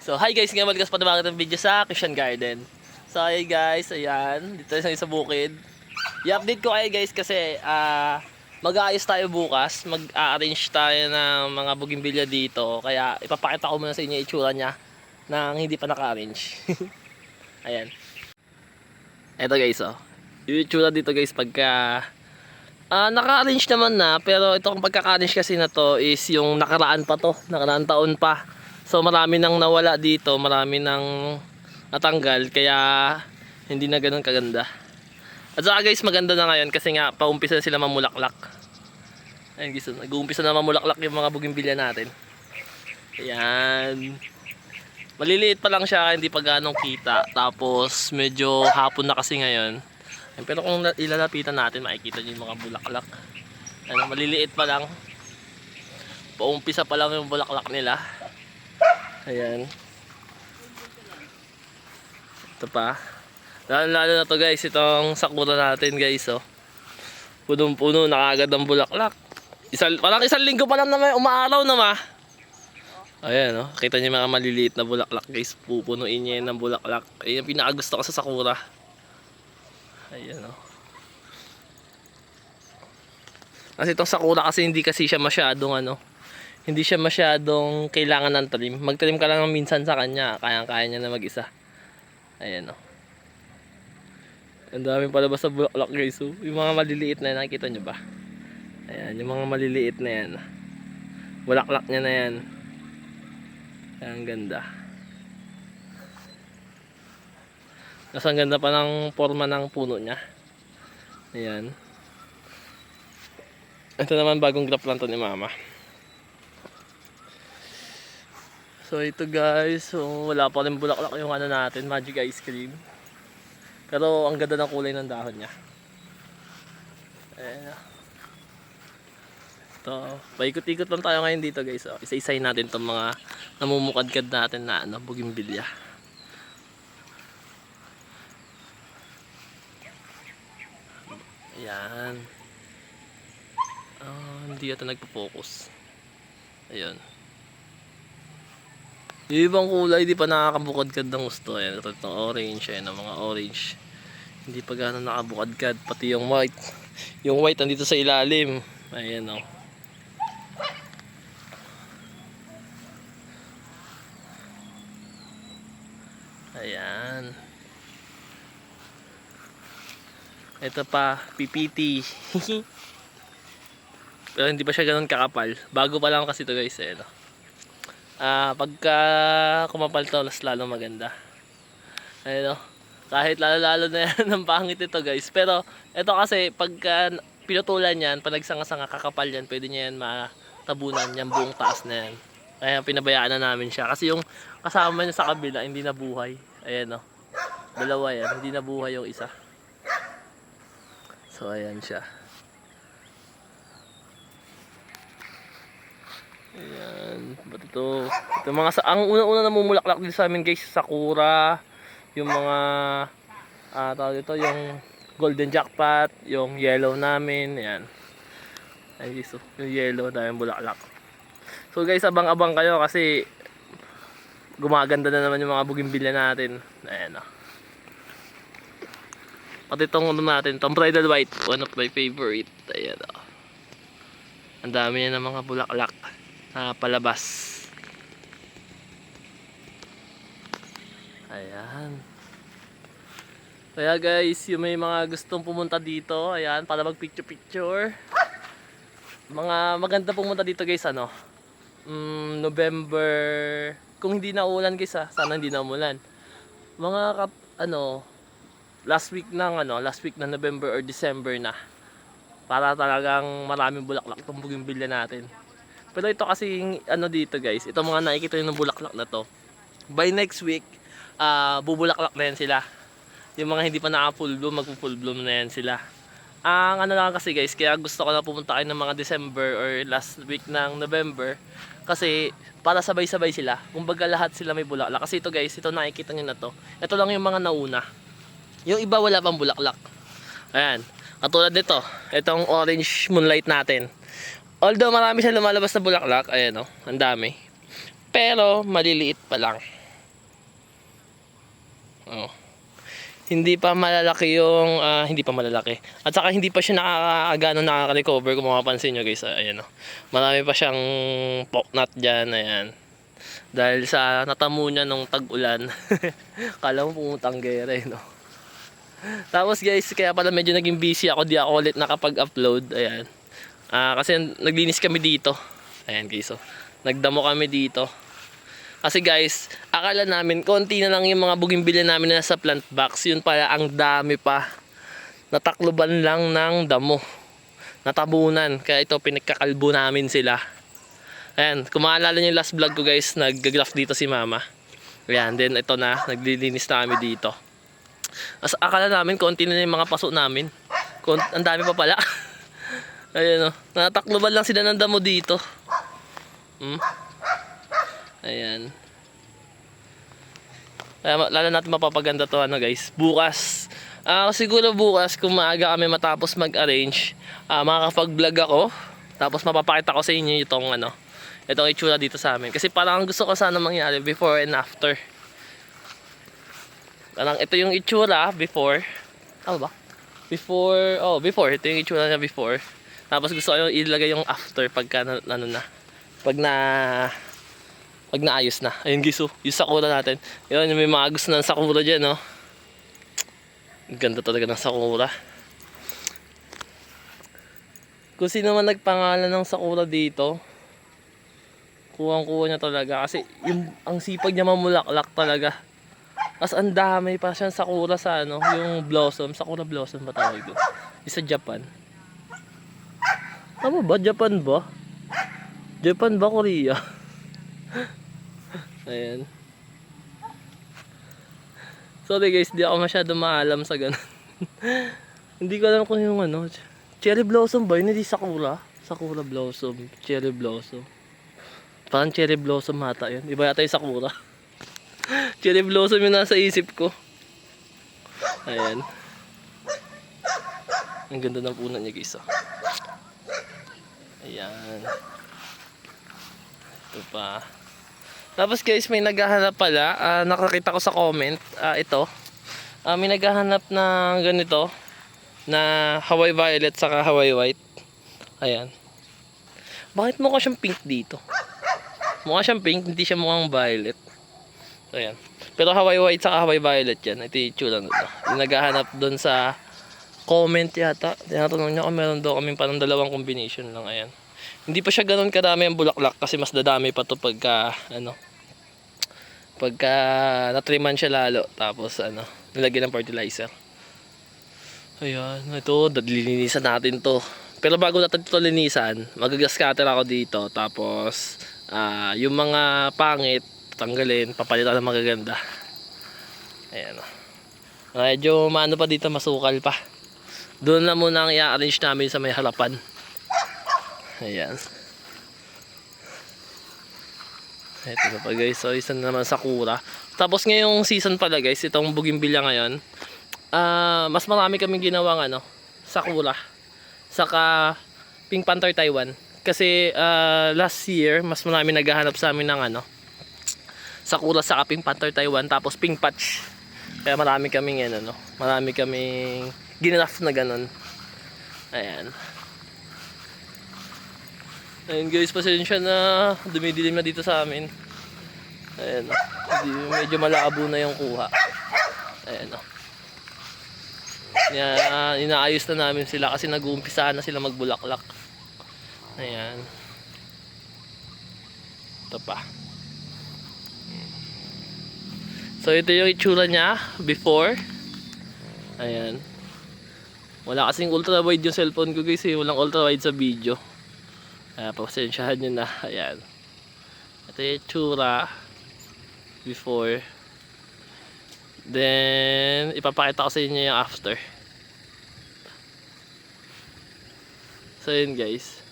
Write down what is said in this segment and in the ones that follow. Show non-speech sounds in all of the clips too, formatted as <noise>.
So, hi guys, ngayon malikas pa naman ng video sa Christian Garden. So, hi guys, ayan, dito sa sa bukid. I-update ko kayo guys kasi ah mag-aayos tayo bukas. Mag-arrange tayo ng mga bugimbilya dito. Kaya ipapakita ko muna sa inyo itsura niya nang hindi pa naka-arrange. <laughs> ayan. Eto guys, oh. Yung itsura dito guys pagka Ah, naka-arrange naman na, pero itong pagkaka-arrange kasi na to is yung nakaraan pa to, nakaraan taon pa. So marami nang nawala dito, marami nang natanggal, kaya hindi na ganun kaganda. At saka guys, maganda na ngayon kasi nga paumpisa na sila mamulaklak. Ayun guys, nag-uumpisa na mamulaklak yung mga bugimbilya natin. Ayan. Maliliit pa lang siya, hindi pa ganong kita. Tapos medyo hapon na kasi ngayon. Pero kung ilalapitan natin, makikita nyo yung mga bulaklak. Ano, maliliit pa lang. Paumpisa pa lang yung bulaklak nila. Ayan. Ito pa. Lalo, lalo na to guys, itong sakura natin guys, oh. Punong-puno, nakagad ang bulaklak. Isang, parang isang linggo pa lang na may umaaraw na ma. Ayan, oh. Kita niyo mga maliliit na bulaklak guys. Pupunuin niya ng bulaklak. Yung pinakagusto ko sa sakura. Ayan oh. Kasi itong sakura kasi hindi kasi siya masyadong ano, hindi siya masyadong kailangan ng talim. Magtalim ka lang minsan sa kanya, kayang-kaya niya na mag-isa. Ayan oh. Ang daming palabas sa bulaklak guys. Oh. Yung mga maliliit na yan, nakikita nyo ba? Ayan, yung mga maliliit na yan. Bulaklak niya na yan. Ang ganda. Tapos ang ganda pa ng forma ng puno niya. Ayan. Ito naman bagong graph lang to ni mama. So ito guys, so wala pa rin bulaklak yung ano natin, magic ice cream. Pero ang ganda ng kulay ng dahon niya. Ayan. Ito, paikot-ikot lang tayo ngayon dito guys. Oh. Isa-isay natin itong mga namumukadkad natin na ano, bugimbilya. Ayan. Ah, hindi ata nagpo-focus. Ayun. Yung ibang kulay, di pa nakakabukadkad ng gusto. Ayan, ito itong orange. Ayan, ang mga orange. Hindi pa gano'n nakabukadkad. Pati yung white. Yung white nandito sa ilalim. Ayan, oh. Ayan. Ito pa, PPT. <laughs> Pero hindi pa siya ganun kakapal. Bago pa lang kasi ito guys eh. No? Ah, pagka kumapal to, lalo maganda. Ayun no? Kahit lalo-lalo na yan <laughs> ang pangit ito guys. Pero ito kasi pagka pinutulan yan, pag nagsanga-sanga kakapal yan, pwede niya yan matabunan yung buong taas na yan. Kaya pinabayaan na namin siya. Kasi yung kasama niya sa kabila, hindi nabuhay. Ayan no. Dalawa yan, hindi nabuhay yung isa. So ayan siya. Ayan. Ba't ito? Ito mga sa ang una-una namumulaklak din sa amin guys, sakura, yung mga ah tawag ito, yung golden jackpot, yung yellow namin, ayan. Ayan guys, oh, yung yellow na yung bulaklak. So guys, abang-abang kayo kasi gumaganda na naman yung mga bugimbilya natin. Ayan oh. Pati itong ano natin, itong bridal white, one of my favorite. Ayan oh. Ang dami niya ng mga bulaklak na palabas. Ayan. Kaya guys, yung may mga gustong pumunta dito, ayan, para mag picture picture. Mga maganda pumunta dito guys, ano? Mm, November, kung hindi na ulan guys ha, sana hindi na umulan. Mga kap, ano, last week ng ano, last week ng November or December na. Para talagang maraming bulaklak itong bugimbilya natin. Pero ito kasi ano dito guys, ito mga nakikita nyo ng bulaklak na to. By next week, ah bubulaklak na yan sila. Yung mga hindi pa naka-full bloom, magpo-full bloom na yan sila. Ang ano lang kasi guys, kaya gusto ko na pumunta kayo ng mga December or last week ng November kasi para sabay-sabay sila. Kumbaga lahat sila may bulaklak. Kasi ito guys, ito nakikita nyo na to. Ito lang yung mga nauna. Yung iba wala pang bulaklak. Ayan. Katulad nito, itong orange moonlight natin. Although marami siya lumalabas na bulaklak, ayan o, ang dami. Pero maliliit pa lang. Oh. Hindi pa malalaki yung, ah, hindi pa malalaki. At saka hindi pa siya nakakagano nakaka-recover kung mapapansin nyo guys. ah, Ayan o. Marami pa siyang poknat dyan. Ayan. Dahil sa natamo niya nung tag-ulan. <laughs> Kala mo pumutang gera eh, no? Tapos guys, kaya pala medyo naging busy ako. Di ako ulit nakapag-upload. Ayan. Ah, kasi naglinis kami dito. Ayan guys. Nagdamo kami dito. Kasi guys, akala namin konti na lang yung mga bugimbilya namin na nasa plant box. Yun pala, ang dami pa. Natakloban lang ng damo. Natabunan. Kaya ito, pinagkakalbo namin sila. Ayan, kung maalala yung last vlog ko guys, nag-graph dito si mama. Ayan, then ito na, naglilinis na kami dito. As akala namin, konti na yung mga paso namin. Kon ang dami pa pala. <laughs> Ayan o, natakloban lang sila ng damo dito. Hmm? Ayan. Kaya lalo natin mapapaganda to ano guys. Bukas. Ah, siguro bukas kung maaga kami matapos mag-arrange, ah makakapag-vlog ako. Tapos mapapakita ko sa inyo itong ano, itong itsura dito sa amin. Kasi parang gusto ko sana mangyari before and after. Parang ito yung itsura before. Ano ba? Before, oh, before. Ito yung itsura niya before. Tapos gusto ko ilagay yung after pagka ano na. Pag na pag naayos na. Ayun guys, oh, yung sakura natin. Yun, may mga gusto ng sakura dyan, no? Ang ganda talaga ng sakura. Kung sino man nagpangalan ng sakura dito, kuwang-kuha niya talaga. Kasi yung, ang sipag niya mamulaklak talaga. As ang dami pa siyang sakura sa ano, yung blossom. Sakura blossom ba tawag doon? Yung sa Japan. Tama ba? Japan ba? Japan ba? Korea? Ayan. Sorry guys, di ako masyado maalam sa ganun. <laughs> Hindi ko alam kung yung ano. Cherry blossom ba? yun? Hindi sakura. Sakura blossom. Cherry blossom. Parang cherry blossom mata yun. Iba yata yung sakura. <laughs> cherry blossom yung nasa isip ko. Ayan. Ang ganda ng punan niya guys. Oh. Ayan. Ito pa. Tapos guys, may naghahanap pala. Ah, nakakita ko sa comment. ah, ito. Ah, may naghahanap ng ganito. Na Hawaii Violet saka Hawaii White. Ayan. Bakit mukha siyang pink dito? Mukha siyang pink, hindi siya mukhang violet. Ayan. Pero Hawaii White saka Hawaii Violet yan. Ito yung itsura nito. Yung naghahanap doon sa comment yata. Tinatanong niya kung meron daw kaming parang dalawang combination lang. Ayan. Hindi pa siya ganun kadami ang bulaklak kasi mas dadami pa to pagka ano pagka natriman siya lalo tapos ano nilagyan ng fertilizer. Ayan, ito lilinisan natin to. Pero bago natin ito linisan, magagas cutter ako dito tapos ah, yung mga pangit tanggalin, papalitan ng magaganda. Ayan. Medyo maano pa dito, masukal pa. Doon na muna ang i-arrange namin sa may harapan. Ayan. Ito na pa guys. So, isa na naman sakura. Tapos ngayong season pala guys, itong bugimbilya ngayon, ah mas marami kaming ginawang ano, sakura. Saka Pink Panther Taiwan. Kasi ah, last year, mas marami naghahanap sa amin ng ano, sakura sa Pink Panther Taiwan. Tapos Pink Patch. Kaya marami kaming yan, ano, marami kaming ginraft na ganun. Ayan. Ayun guys, pasensya na dumidilim na dito sa amin. Ayan o. Medyo malabo na yung kuha. Ayan o. Yan, inaayos na namin sila kasi nag-uumpisa na sila magbulaklak. Ayan. Ito pa. So ito yung itsura niya before. Ayan. Wala kasing ultra wide yung cellphone ko guys eh. Walang ultra wide sa video. Kaya pasensyahan nyo na. <laughs> Ayan. Ito yung tsura before. Then, ipapakita ko sa inyo yung after. So yun guys.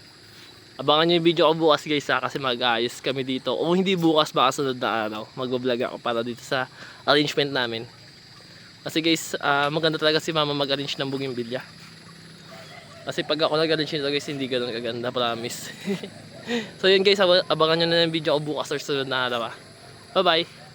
Abangan nyo yung video ko bukas guys ha, kasi mag-ayos kami dito. O hindi bukas, baka sunod na araw. Mag-vlog ako para dito sa arrangement namin. Kasi guys, ah, maganda talaga si mama mag-arrange ng bugimbilya. Kasi pag ako nag-arrange nito guys, hindi ganun kaganda, promise. <laughs> so yun guys, ab- abangan nyo na yung video ko bukas or sunod na araw. ah. Bye bye!